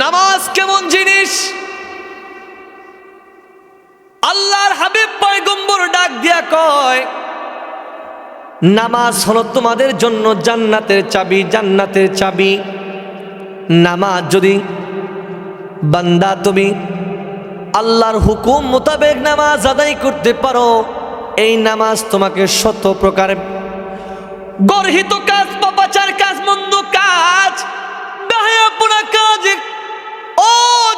নামাজ কেমন জিনিস? আল্লাহর হাবিব পয়গম্বর ডাক দিয়া কয়, নামাজ হলো তোমাদের জন্য জান্নাতের চাবি জান্নাতের চাবি। নামাজ যদি বান্দা তুমি আল্লাহর হুকুম মোতাবেক নামাজ আদায় করতে পারো, এই নামাজ তোমাকে শত প্রকার গর্হিত কাজ, পাপাচার কাজ, মন্দ কাজ কাজ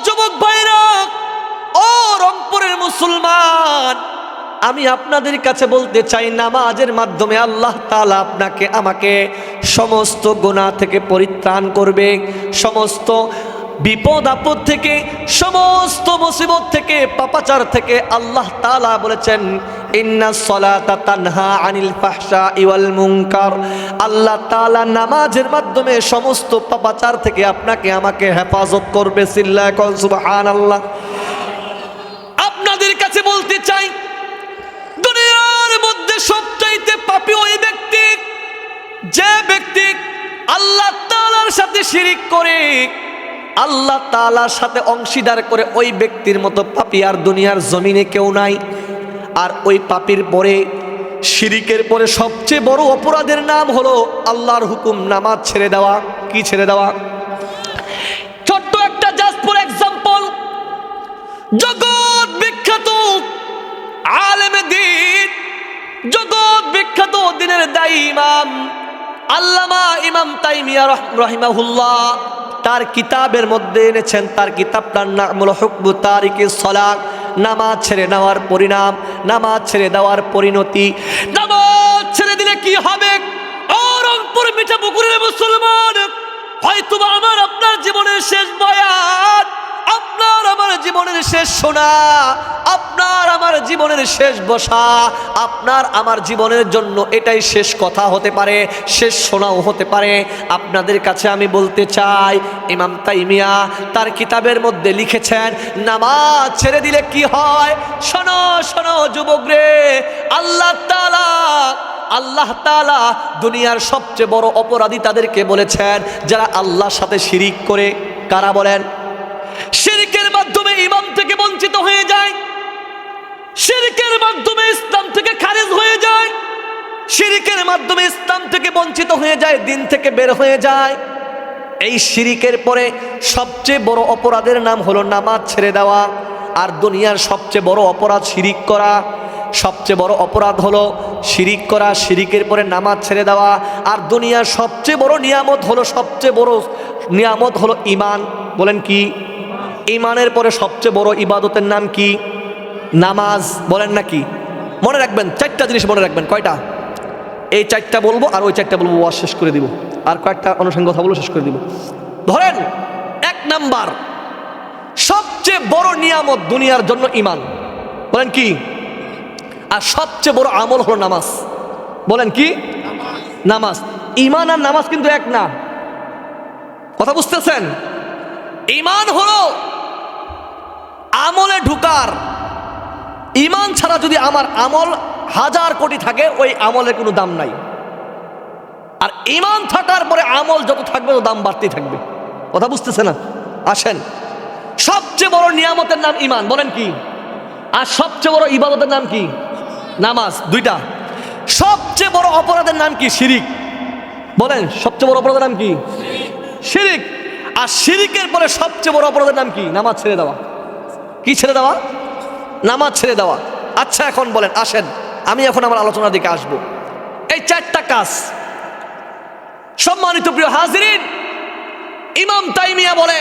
যুবক ভাইরা, ও রংপুরের মুসলমান, আমি আপনাদের কাছে বলতে চাই, নামাজের মাধ্যমে আল্লাহ তালা আপনাকে, আমাকে সমস্ত গোনা থেকে পরিত্রাণ করবে, সমস্ত বিপদ আপদ থেকে, সমস্ত মুসিবত থেকে, পাপাচার থেকে আল্লাহ তালা বলেছেন আল্লাহ তাআলা নামাজের মাধ্যমে সমস্ত পাপাচার থেকে আপনাকে আমাকে হেফাজত করবে সুবহানাল্লাহ। আপনাদের কাছে বলতে চাই, দুনিয়ার মধ্যে সবচাইতে পাপী ওই ব্যক্তি, যে ব্যক্তি আল্লাহ তাআলার সাথে শিরিক করে, আল্লাহ তাআলার সাথে অংশীদার করে ওই ব্যক্তির মতো পাপী আর দুনিয়ার জমিনে কেউ নাই। আর ওই পাপীর পরে, শিরিকের পরে সবচেয়ে বড় অপরাধের নাম হলো আল্লাহর হুকুম নামাজ ছেড়ে দেওয়া। কি ছেড়ে দেওয়া? ছোট্ট একটা জাস্ট এক্সাম্পল জগৎ বিখ্যাত আলেমে দিন। জগৎ বিখ্যাত দিনের দায়ী ইমাম, আল্লামা ইমাম তাইমিয়া রহ- রহিমাহুল্লাহ। তার কিতাবের মধ্যে এনেছেন, তার কিতাবটার নাম হলো হুকবু তারিকে সলাক নামাজ ছেড়ে নেওয়ার পরিণাম, নামাজ ছেড়ে দেওয়ার পরিণতি। নামাজ ছেড়ে দিলে কি হবে? রংপুর মিঠা পুকুরের মুসলমান হয়তো বা আমার, আপনার জীবনের শেষ বয়ান, আপনার আমার জীবনের শেষ শোনা। আপনার আমার জীবনের শেষ বসা, আপনার আমার জীবনের জন্য এটাই শেষ কথা হতে পারে, শেষ শোনাও হতে পারে। আপনাদের কাছে আমি বলতে চাই, ইমাম তাইমিয়া তার কিতাবের মধ্যে লিখেছেন, নামাজ ছেড়ে দিলে কি হয়? শোনো শোনো যুবক রে আল্লাহ তাআলা, আল্লাহ তালা দুনিয়ার সবচেয়ে বড় অপরাধী তাদেরকে বলেছেন, যারা আল্লাহর সাথে শিরিক করে। কারা বলেন? শিরকের মাধ্যমে ইমাম থেকে বঞ্চিত হয়ে যায়। শিরকের মাধ্যমে ইসলাম থেকে খারিজ হয়ে যায়। শিরিকের মাধ্যমে ইসলাম থেকে বঞ্চিত হয়ে যায়, দিন থেকে বের হয়ে যায়। এই শিরিকের পরে সবচেয়ে বড় অপরাধের নাম হলো নামাজ ছেড়ে দেওয়া আর দুনিয়ার সবচেয়ে বড় অপরাধ শিরিক করা। সবচেয়ে বড় অপরাধ হলো শিরিক করা, শিরিকের পরে নামাজ ছেড়ে দেওয়া আর দুনিয়ার সবচেয়ে বড় নিয়ামত হলো সবচেয়ে বড় নিয়ামত হলো ইমান। বলেন কি? ইমানের পরে সবচেয়ে বড় ইবাদতের নাম কি? নামাজ বলেন নাকি? মনে রাখবেন, চারটা জিনিস মনে রাখবেন। কয়টা? এই চারটা বলব আর ওই চারটা বলব, ওয়াজ শেষ করে দিব। আর কয়েকটা অনুষঙ্গ কথা বলব শেষ করে দিব। ধরেন, এক নাম্বার, সবচেয়ে বড় নিয়ামত দুনিয়ার জন্য ইমান বলেন কি? আর সবচেয়ে বড় আমল হলো নামাজ। বলেন কি? নামাজ। ইমান আর নামাজ কিন্তু এক না। কথা বুঝতেছেন? ইমান হলো আমলে ঢুকার ইমান ছাড়া যদি আমার আমল হাজার কোটি থাকে, ওই আমলের কোনো দাম নাই। আর ইমান থাকার পরে আমল যত থাকবে তো দাম বাড়তেই থাকবে। কথা বুঝতেছে না? আসেন। সবচেয়ে বড় নিয়ামতের নাম ইমান, বলেন কি? আর সবচেয়ে বড় ইবাদতের নাম কি? নামাজ, দুইটা। সবচেয়ে বড় অপরাধের নাম কি? শিরিক। বলেন, সবচেয়ে বড় অপরাধের নাম কি? শিরিক। আর শিরিকের পরে সবচেয়ে বড় অপরাধের নাম কি? নামাজ ছেড়ে দেওয়া। কি ছেড়ে দেওয়া? নামাজ ছেড়ে দেওয়া। আচ্ছা এখন বলেন, আসেন, আমি এখন আমার আলোচনার দিকে আসব। এই চারটা কাজ। সম্মানিত প্রিয় হাজিরিন, ইমাম তাইমিয়া বলে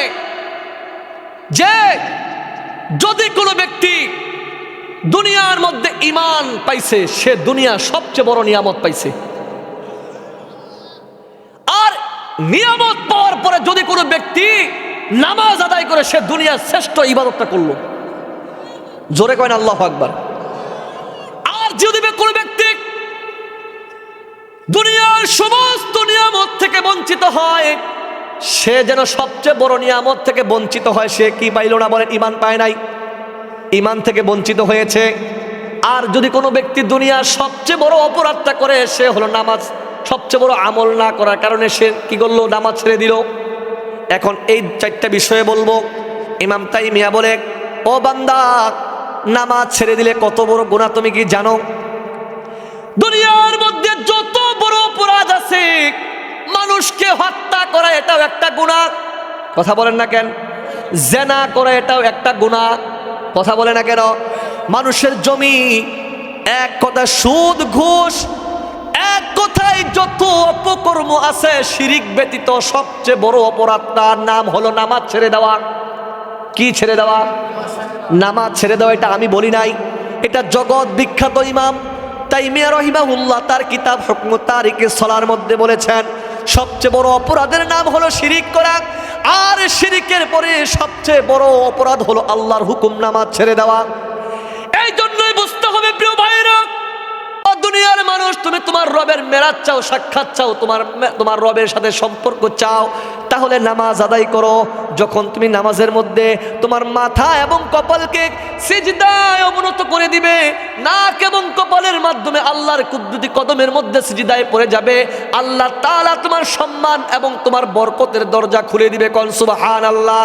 যে, যদি কোনো ব্যক্তি দুনিয়ার মধ্যে ইমান পাইছে, সে দুনিয়ার সবচেয়ে বড় নিয়ামত পাইছে। আর নিয়ামত পাওয়ার পরে যদি কোনো ব্যক্তি নামাজ আদায় করে, সে দুনিয়ার শ্রেষ্ঠ ইবাদতটা করল। জোরে কয় না, আল্লাহ আকবার। আর যদি কোনো ব্যক্তি দুনিয়ার সমস্ত নিয়ামত থেকে বঞ্চিত হয়, সে যেন সবচেয়ে বড় নিয়ামত থেকে বঞ্চিত হয়, সে কি পাইল না বলেন ইমান পায় নাই। ইমান থেকে বঞ্চিত হয়েছে। আর যদি কোনো ব্যক্তি দুনিয়ার সবচেয়ে বড় অপরাধটা করে, সে হলো নামাজ। সবচেয়ে বড় আমল না করার কারণে সে কি করল, নামাজ ছেড়ে দিল। এখন এই চারটা বিষয়ে বলব। ইমাম তাই মিয়া বলে, ও বান্দা নামাজ ছেড়ে দিলে কত বড় গুণা তুমি কি জানো? দুনিয়ার মধ্যে যত বড় অপরাধ আছে, মানুষকে হত্যা করা এটাও একটা গুণা কথা বলেন না কেন? জেনা করা এটাও একটা গুণা কথা বলে না কেন? মানুষের জমি, এক কথা সুদ, ঘুষ, এক কথায় যত অপকর্ম আছে, শিরিক ব্যতীত সবচেয়ে বড় অপরাধটার নাম হলো নামাজ ছেড়ে দেওয়া। কি ছেড়ে দেওয়া? নামাজ ছেড়ে দেওয়া, এটা আমি বলি নাই। এটা জগৎ বিখ্যাত ইমাম তাই মিয়া রহিমাহুল্লাহ তার কিতাব হুকম তারিকে সলার মধ্যে বলেছেন, সবচেয়ে বড় অপরাধের নাম হলো শিরিক করা, আর শিরিকের পরে সবচেয়ে বড় অপরাধ হলো আল্লাহর হুকুম নামাজ ছেড়ে দেওয়া। এই জন্যই বুঝতে হবে, প্রিয় ভাইরা দুনিয়ার মানুষ, তুমি তোমার রবের মেরাজ চাও, সাক্ষাৎ চাও, তোমার তোমার রবের সাথে সম্পর্ক চাও তাহলে নামাজ আদায় করো। যখন তুমি নামাজের মধ্যে তোমার মাথা এবং কপালকে সিজদায় অবনত করে দিবে, নাক এবং কপালের মাধ্যমে আল্লাহর কুদ্দুতি কদমের মধ্যে সিজদায় পড়ে যাবে, আল্লাহ তালা তোমার সম্মান এবং তোমার বরকতের দরজা খুলে দিবে কনসুবাহান আল্লাহ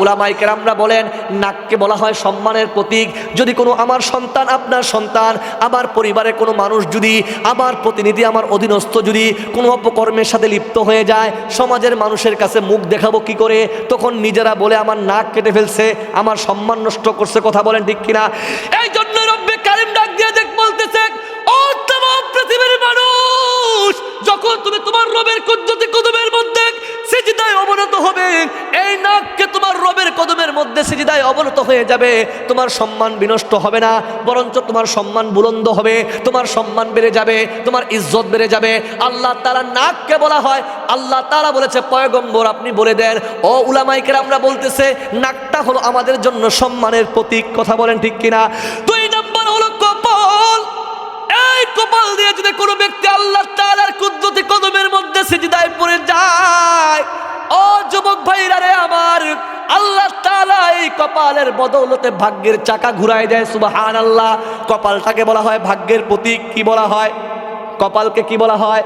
ওলামাইকের আমরা বলেন, নাককে বলা হয় সম্মানের প্রতীক। যদি কোনো আমার সন্তান, আপনার সন্তান, আমার পরিবারের কোনো মানুষ যদি, আমার প্রতিনিধি, আমার অধীনস্থ যদি কোনো অপকর্মের সাথে লিপ্ত হয়ে যায়, সমাজের মানুষের কাছে মুখ দেখাবো কি করে? তখন নিজেরা বলে, আমার নাক কেটে ফেলছে, আমার সম্মান নষ্ট করছে কথা বলেন ঠিক কিনা? এই জন্য রব্বে কারিম ডাক দিয়ে দেখ বলতেছে, ও তমাম পৃথিবীর মানুষ, যখন তুমি তোমার রবের কুদ্দতি কদমের মধ্যে সিজদায় অবনত হবে এই নাককে তোমার রবের কদমের মধ্যে সিজদায় অবনত হয়ে যাবে। তোমার সম্মান বিনষ্ট হবে না, বরঞ্চ তোমার সম্মান বুলন্দ হবে। তোমার সম্মান বেড়ে যাবে, তোমার ইজ্জত বেড়ে যাবে। আল্লাহ তারা নাককে বলা হয়। আল্লাহ তারা বলেছে, পয়গম্বর, আপনি বলে দেন। ও উলামাইকের আমরা বলতেছে, নাকটা হলো আমাদের জন্য সম্মানের প্রতীক। কথা বলেন ঠিক কিনা? দুই নম্বর হলো কপাল। এই কপাল দিয়ে যদি কোনো ব্যক্তি আল্লাহ তাআলার কুদ্দতি কদমের মধ্যে সিজদায় পড়ে যায়। ও যুবক ভাইরা রে আমার, আল্লাহ এই কপালের বদৌলতে ভাগ্যের চাকা ঘুরায় দেয় সুবাহান আল্লাহ কপালটাকে বলা হয় ভাগ্যের প্রতীক, কি বলা হয়? কপালকে কি বলা হয়?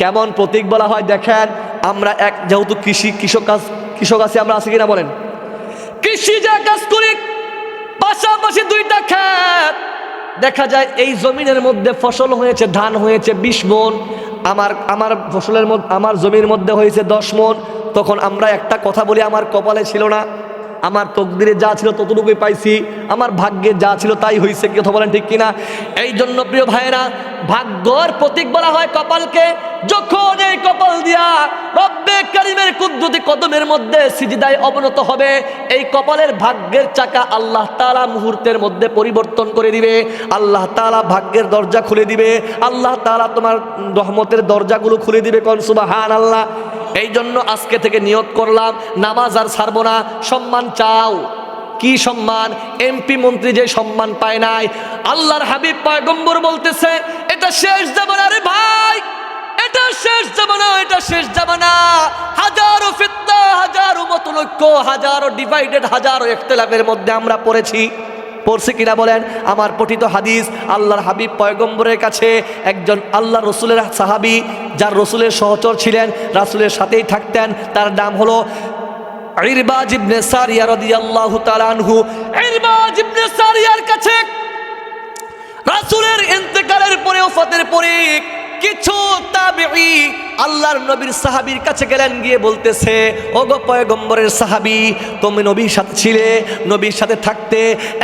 কেমন প্রতীক বলা হয়? দেখেন, আমরা এক, যেহেতু কৃষি, কৃষক কাজ কৃষক আছে, আমরা আছি কিনা বলেন? কৃষি যা কাজ করি, পাশাপাশি দুইটা ক্ষেত। দেখা যায় এই জমিনের মধ্যে ফসল হয়েছে, ধান হয়েছে, বিশ মন। আমার আমার ফসলের মধ্যে, আমার জমির মধ্যে হয়েছে দশ মন, তখন আমরা একটা কথা বলি, আমার কপালে ছিল না। আমার তকদিরে যা ছিল ততটুকুই পাইছি, আমার ভাগ্যে যা ছিল তাই হয়েছে কথা বলেন ঠিক কিনা? এই জন্য প্রিয় ভাইয়েরা, ভাগ্যর প্রতীক বলা হয় কপালকে যখন এই কপাল দিয়া রব্বে কারিমের কুদ্দুতি কদমের মধ্যে সিজিদায় অবনত হবে, এই কপালের ভাগ্যের চাকা আল্লাহ তালা মুহূর্তের মধ্যে পরিবর্তন করে দিবে। আল্লাহ তালা ভাগ্যের দরজা খুলে দিবে। আল্লাহ তালা তোমার রহমতের দরজাগুলো খুলে দিবে কন? সুবাহান আল্লাহ এই জন্য আজকে থেকে নিয়োগ করলাম। নামাজ আর ছাড়বো না। সম্মান চাও। কি সম্মান? এমপি মন্ত্রী যে সম্মান পায় নাই। আল্লাহর হাবিব পয়গম্বর বলতেছে, এটা শেষ জামানা রে ভাই। এটা শেষ জামানা, এটা শেষ জামানা। হাজারো ফিতনা, হাজারো মতলক্ষ হাজারো ডিভাইডেড হাজারো ইখতিলাফের মধ্যে আমরা পড়েছি। পড়ছে কিনা বলেন? আমার পঠিত হাদিস, আল্লাহর হাবিব পয়গম্বরের কাছে একজন আল্লাহ রসুলের সাহাবি, যার রসুলের সহচর ছিলেন, রাসুলের সাথেই থাকতেন, তার নাম হলো ইরবাজ ইবনে সারিয়া রাদিয়াল্লাহু তাআলা আনহু। ইরবাজ ইবনে সারিয়ার কাছে রাসূলের ইন্তেকালের পরে, ওফাতের পরে কিছু তাবিঈ আল্লাহর নবীর সাহাবীর কাছে গেলেন, গিয়ে বলতেছে, ওগো পয়গম্বরের সাহাবী, তুমি নবীর সাথে ছিলে, নবীর সাথে থাকতে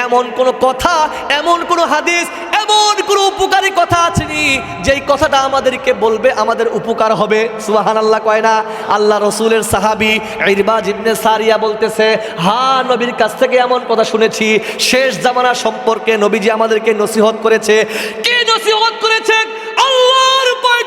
এমন কোন কথা, এমন কোন হাদিস, এমন কোন উপকারী কথা আছে নি যেই কথাটা আমাদেরকে বলবে, আমাদের উপকার হবে। সুবাহান আল্লাহ কয় না, আল্লাহ রসুলের সাহাবি ইরবাজ ইবনে সারিয়া বলতেছে, হা, নবীর কাছ থেকে এমন কথা শুনেছি, শেষ জামানা সম্পর্কে নবীজি আমাদেরকে নসিহত করেছে। কি নসিহত করেছে?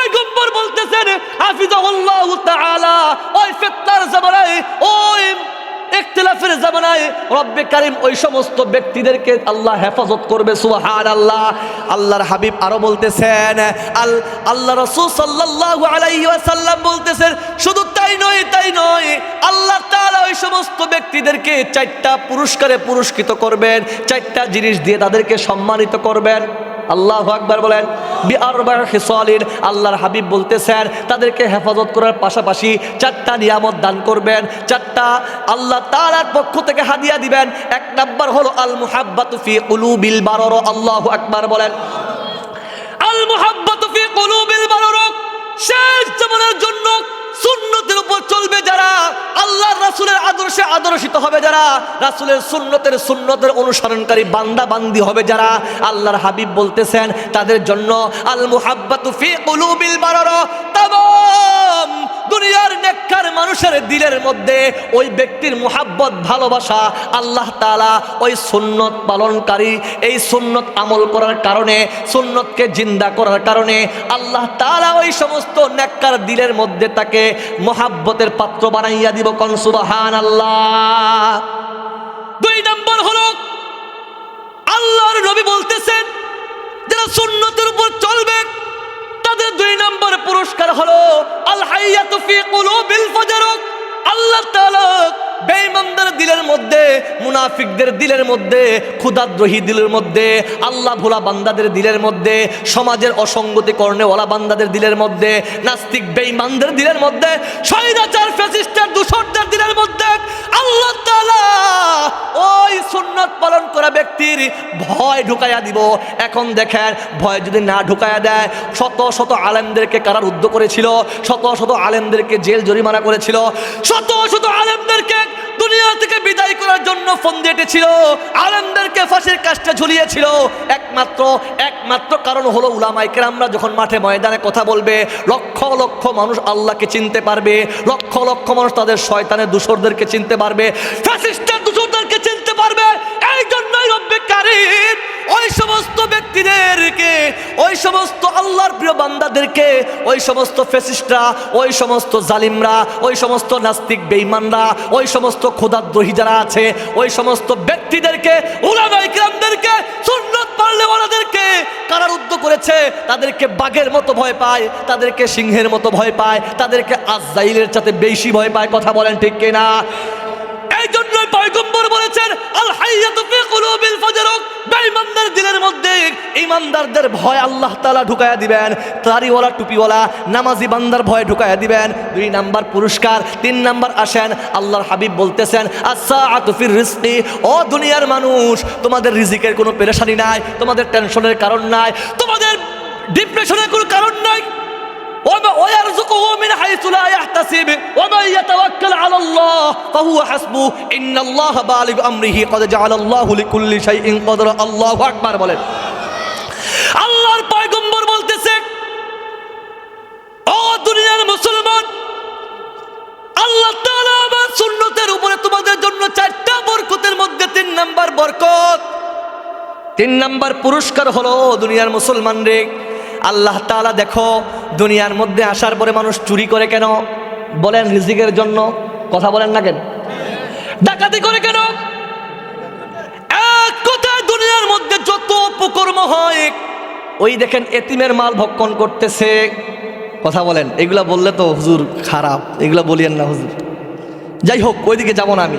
পয়গম্বর বলতেছেন ওই জামানায় ওই জামানায় রব্বে কারিম ওই সমস্ত ব্যক্তিদেরকে আল্লাহ হেফাজত করবে আল্লাহ আল্লাহর হাবিব আরও বলতেছেন, আল, আল্লাহ সাল্লাল্লাহু আলাইহি ওয়াসাল্লাম বলতেছেন, শুধু তাই নয় তাই নয়, আল্লাহ তাআলা ওই সমস্ত ব্যক্তিদেরকে চারটা পুরস্কারে পুরস্কৃত করবেন, চারটা জিনিস দিয়ে তাদেরকে সম্মানিত করবেন। আল্লাহ আকবার বলেন বি আরবার খিসালিন আল্লাহর হাবিব বলতেছেন, তাদেরকে হেফাজত করার পাশাপাশি চারটা নিয়ামত দান করবেন, চারটা আল্লাহ তাআলার পক্ষ থেকে হাদিয়া দিবেন। এক নাম্বার হলো আল মুহাব্বাতু ফি কুলুবিল বারর, আল্লাহু আকবার বলেন। আল মুহাব্বাতু ফি কুলুবিল বারর, শেষ জামানার জন্য সুন্নতের উপর চলবে যারা আল্লাহ রাসুলের আদর্শে আদর্শিত হবে যারা, রাসুলের সুন্নতের সুন্নতের অনুসরণকারী বান্দা বান্দি হবে যারা, আল্লাহর হাবিব বলতেছেন, তাদের জন্য আল মুহাব্বাতু ফি কুলুবিল বারর তামাম দুনিয়ার নেককার মানুষের দিলের মধ্যে ওই ব্যক্তির মুহাব্বত, ভালোবাসা আল্লাহ তাআলা ওই সুন্নত পালনকারী, এই সুন্নত আমল করার কারণে, সুন্নতকে জিন্দা করার কারণে আল্লাহ তাআলা ওই সমস্ত নেককার দিলের মধ্যে তাকে মোহাব্বতের পাত্র বানাইয়া দিব কন সুবহান আল্লাহ দুই নম্বর হলো, আল্লাহর নবী বলতেছেন, যারা সুন্নতের উপর চলবে, তাদের দুই নম্বর পুরস্কার হলো আল আল্লাহ তাআলা বেঈমানদের দিলের মধ্যে, মুনাফিকদের দিলের মধ্যে, ক্ষুদাদ্রোহী দিলের মধ্যে, আল্লাহ ভোলা বান্দাদের দিলের মধ্যে, সমাজের অসঙ্গতি কর্ণেওয়ালা বান্দাদের দিলের মধ্যে, নাস্তিক বেঈমানদের দিলের মধ্যে, স্বৈরাচার, ফ্যাসিস্টের, দূষরদের দিলের মধ্যে, আল্লাহ তাআলা ওই সুন্নত পালন করা ব্যক্তির ভয় ঢুকাইয়া দিব। এখন দেখেন, ভয় যদি না ঢুকাইয়া দেয়, শত শত আলেমদেরকে কারার উদ্ধ করেছিল, শত শত আলেমদেরকে জেল জরিমানা করেছিল, শত শত আলেমদেরকে দুনিয়া থেকে বিদায় করার জন্য ফোন দিয়েছিল। আলেমদেরকে ফাঁসির কাজটা ঝুলিয়েছিল। একমাত্র একমাত্র কারণ হলো উলামাইকের আমরা যখন মাঠে ময়দানে কথা বলবে, লক্ষ লক্ষ মানুষ আল্লাহকে চিনতে পারবে, লক্ষ লক্ষ মানুষ তাদের শয়তানের দূষরদেরকে চিনতে পারবে, ফ্যাসিস্টের দূষরদেরকে চিনতে পারবে। এই রব্বে কারিম ওই সমস্ত ব্যক্তিদেরকে, ওই সমস্ত আল্লাহর প্রিয় বান্দাদেরকে, ওই সমস্ত ফেসিস্টরা ওই সমস্ত জালিমরা, ওই সমস্ত নাস্তিক বেঈমানরা, ওই সমস্ত খোদাদ্রোহী যারা আছে, ওই সমস্ত ব্যক্তিদেরকে উলামাই গ্রামদেরকে সুন্নত পারলে ওনাদেরকে কারারুদ্ধ করেছে, তাদেরকে বাঘের মতো ভয় পায়, তাদেরকে সিংহের মতো ভয় পায়, তাদেরকে আজরাইলের সাথে বেশি ভয় পায়, কথা বলেন ঠিক কিনা? পয়গম্বর বলেছেন, আল হাইয়াতু ফি কুলুবিল ফাজরুক। বেঈমানদের মধ্যে ইমানদারদের ভয় আল্লাহ তাআলা ঢুকায়া দিবেন, তারিওয়ালা, টুপিওয়ালা, নামাজি বান্দার ভয় ঢুকায়া দিবেন। দুই নাম্বার পুরস্কার, তিন নাম্বার আসেন, আল্লাহর হাবিব বলতেছেন আচ্ছা ফির রিজকি। ও দুনিয়ার মানুষ, তোমাদের রিজিকের কোনো পেরেশানি নাই, তোমাদের টেনশনের কারণ নাই, তোমাদের ডিপ্রেশনের কোনো কারণ নাই ويرزقه من حيث لا يحتسب ومن يتوكل على الله فهو حسبه إن الله بالغ أمره قد جعل الله لكل شيء قدر الله أكبر বলেন আল্লাহর পয়গম্বর বলতেছে ও দুনিয়ার মুসলমান আল্লাহ তাআলা আমার সুন্নতের উপরে তোমাদের জন্য চারটা বরকতের মধ্যে তিন নাম্বার বরকত তিন নাম্বার পুরস্কার হলো দুনিয়ার মুসলমান রে আল্লাহ তাআলা দেখো, দুনিয়ার মধ্যে আসার পরে মানুষ চুরি করে কেন? বলেন রিজিকের জন্য। কথা বলেন না কেন? ডাকাতি করে কেন? এক কথায় দুনিয়ার মধ্যে যত অপকর্ম হয়, ওই দেখেন এতিমের মাল ভক্ষণ করতেছে। কথা বলেন, এগুলা বললে তো হুজুর খারাপ, এগুলা বলিয়েন না হুজুর। যাই হোক, ওইদিকে যাব না আমি।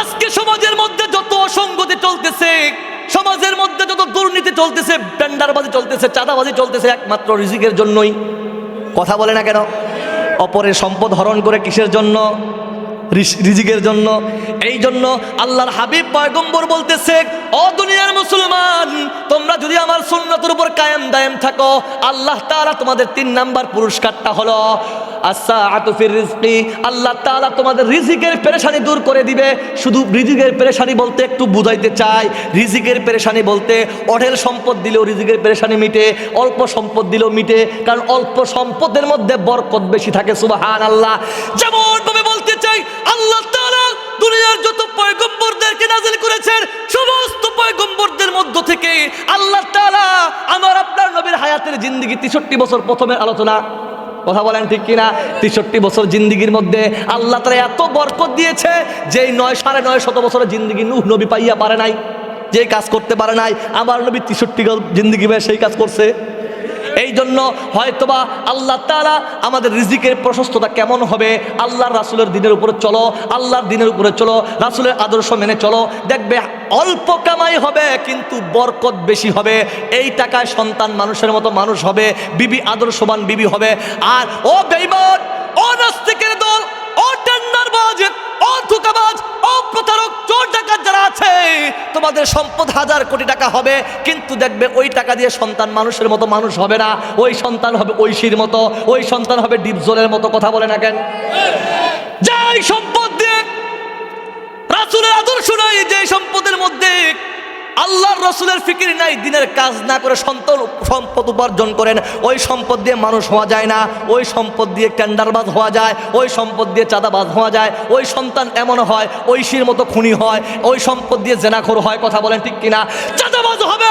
আজকে সমাজের মধ্যে যত অসঙ্গতি চলতেছে সমাজের মধ্যে যত দুর্নীতি চলতেছে টেন্ডারবাজি চলতেছে, চাঁদাবাজি চলতেছে, একমাত্র রিজিকের জন্যই। কথা বলে না কেন? অপরের সম্পদ হরণ করে কিসের জন্য? রিজিকের জন্য। এই জন্য আল্লাহর হাবিব পয়গম্বর বলতেছে, অ দুনিয়ার মুসলমান, তোমরা যদি আমার সুন্নতের উপর কায়েম দায়েম থাকো, আল্লাহ তাআলা তোমাদের তিন নাম্বার পুরস্কারটা হলো আল্লাহ তাআলা তোমাদের রিজিকের পেরেশানি দূর করে দিবে। শুধু রিজিকের পেরেশানি বলতে একটু বুঝাইতে চাই। রিজিকের পেরেশানি বলতে অঢেল সম্পদ দিলেও রিজিকের পেরেশানি মিটে, অল্প সম্পদ দিলেও মিটে, কারণ অল্প সম্পদের মধ্যে বরকত বেশি থাকে সুবাহান আল্লাহ যেমন ভাবে বলতে চাই, আল্লাহ তাআলা দুনিয়ার যত পয়গম্বরদেরকে নাজিল করেছেন, সমস্ত পয়গম্বরদের মধ্য থেকে আল্লাহ তাআলা আমার আপনার নবীর হায়াতের জিন্দেগি 63 বছর প্রথমের আলোচনা। কথা বলেন ঠিক কিনা? তেষট্টি বছর জিন্দিগির মধ্যে আল্লাহ তারা এত বরকত দিয়েছে যেই নয় সাড়ে নয় শত বছরের জিন্দিগি নুহ নবী পাইয়া পারে নাই যে কাজ করতে পারে নাই, আমার নবী তেষট্টি জিন্দিগি ভাই সেই কাজ করছে। জন্য হয়তোবা আল্লাহ তালা আমাদের রিজিকের প্রশস্ততা কেমন হবে? আল্লাহর রাসুলের দিনের উপরে চলো, আল্লাহর দিনের উপরে চলো, রাসুলের আদর্শ মেনে চলো। দেখবে অল্প কামাই হবে, কিন্তু বরকত বেশি হবে। এই টাকায় সন্তান মানুষের মতো মানুষ হবে, বিবি আদর্শবান বিবি হবে। আর ও বেইমান ও নাস্তিকের দল ও টেন্ডারবাজ ও ধোকাবাজ, ও প্রতারক, চোর ডাকাত যারা আছে, তোমাদের সম্পদ হাজার কোটি টাকা হবে, কিন্তু দেখবে ওই টাকা দিয়ে সন্তান মানুষের মতো মানুষ হবে না। ওই সন্তান হবে ঐশীর মতো, ওই সন্তান হবে ডিপজলের মতো, কথা বলে না কেন? যাই সম্পদ দিয়ে রাসুলের আদর্শ নাই যে সম্পদের মধ্যে আল্লাহর রসুলের ফিকির নাই, দিনের কাজ না করে সন্তান সম্পদ উপার্জন করেন। ওই সম্পদ দিয়ে মানুষ হওয়া যায় না, ওই সম্পদ দিয়ে টেন্ডারবাজ হওয়া যায়, ওই সম্পদ দিয়ে চাঁদাবাজ হওয়া যায়, ওই সন্তান এমন হয়, ঐশীর মতো খুনি হয়, ওই সম্পদ দিয়ে জেনাখোর হয়, কথা বলেন ঠিক কিনা? চাঁদাবাজ হবে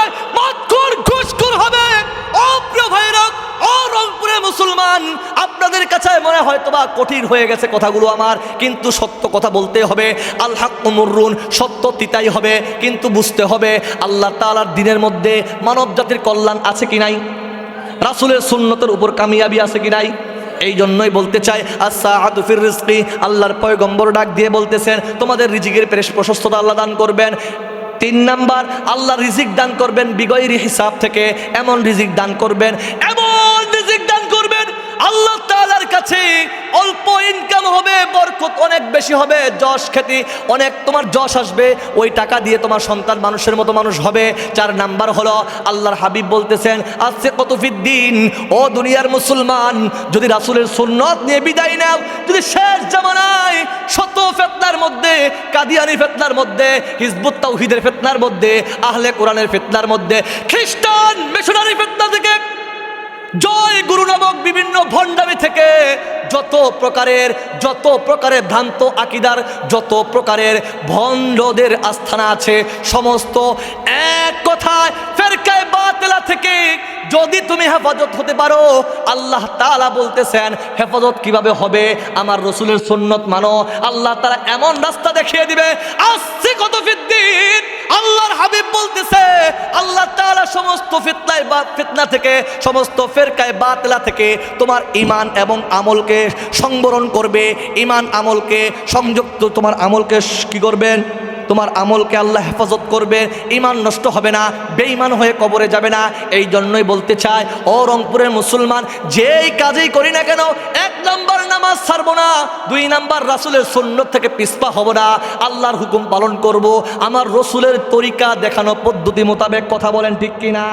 মুসলমান, আপনাদের কাছে মনে হয়তো বা কঠিন হয়ে গেছে কথাগুলো আমার, কিন্তু সত্য কথা বলতে হবে আল্লাহ হাকুমুরুন সত্য তিতাই হবে, কিন্তু বুঝতে হবে আল্লাহ তালার দিনের মধ্যে মানব জাতির কল্যাণ আছে কি নাই, রাসূলের সুন্নতের উপর কামিয়াবি আছে কি নাই এই জন্যই বলতে চাই আসা আদুফির রিজকি, আল্লাহর পয়গম্বর ডাক দিয়ে বলতেছেন, তোমাদের রিজিকের পেরেশ প্রশস্ততা আল্লাহ দান করবেন, তিন নাম্বার, আল্লাহ রিজিক দান করবেন বিগৈরি হিসাব থেকে, এমন রিজিক দান করবেন, এমন আল্লাহ তাআলার কাছে অল্প ইনকাম হবে, বরকত অনেক বেশি হবে, যশ খ্যাতি অনেক তোমার যশ আসবে, ওই টাকা দিয়ে তোমার সন্তান মানুষের মতো মানুষ হবে। চার নাম্বার হলো, আল্লাহর হাবিব বলতেছেন আজকে কত দিন ও দুনিয়ার মুসলমান, যদি রাসুলের সুন্নত নিয়ে বিদায় নাও, যদি শেষ জামানায় শত ফেতনার মধ্যে, কাদিয়ানি ফেতনার মধ্যে, হিজবুত তাওহীদের ফেতনার মধ্যে, আহলে কোরআনের ফেতনার মধ্যে, খ্রিস্টান, মিশনারি ফেতনা থেকে জয় গুরু নামক বিভিন্ন ভণ্ডামি থেকে যত প্রকারের যত প্রকারের ভ্রান্ত আকিদার, যত প্রকারের ভণ্ডদের আস্থানা আছে, সমস্ত এক কথায় ফেরকায় বাতেলা থেকে যদি তুমি হেফাজত হতে পারো, আল্লাহ তাআলা বলতেছেন, হেফাজত কীভাবে হবে? আমার রসুলের সুন্নত মানো। আল্লাহ তারা এমন রাস্তা দেখিয়ে দিবে আসছে কত ফিদ্দিন আল্লাহর হাবিব বলতেছে আল্লাহ তাআলা সমস্ত ফিতনা থেকে, সমস্ত ফেরকায় বাতলা থেকে তোমার ইমান এবং আমলকে সংবরণ করবে। ইমান আমলকে সংযুক্ত তোমার আমলকে কি করবেন তোমার আমলকে আল্লাহ হেফাজত করবে। ইমান নষ্ট হবে না, বেঈমান হয়ে কবরে যাবে না। এই জন্যই বলতে চাই, ও রংপুরের মুসলমান, যেই কাজেই করি না কেন, এক নম্বর নামাজ ছাড়ব না, দুই নাম্বার রাসুলের সুন্নত থেকে পিসপা হব না। আল্লাহর হুকুম পালন করব। আমার রসুলের তরিকা দেখানো পদ্ধতি মোতাবেক কথা বলেন ঠিক কিনা?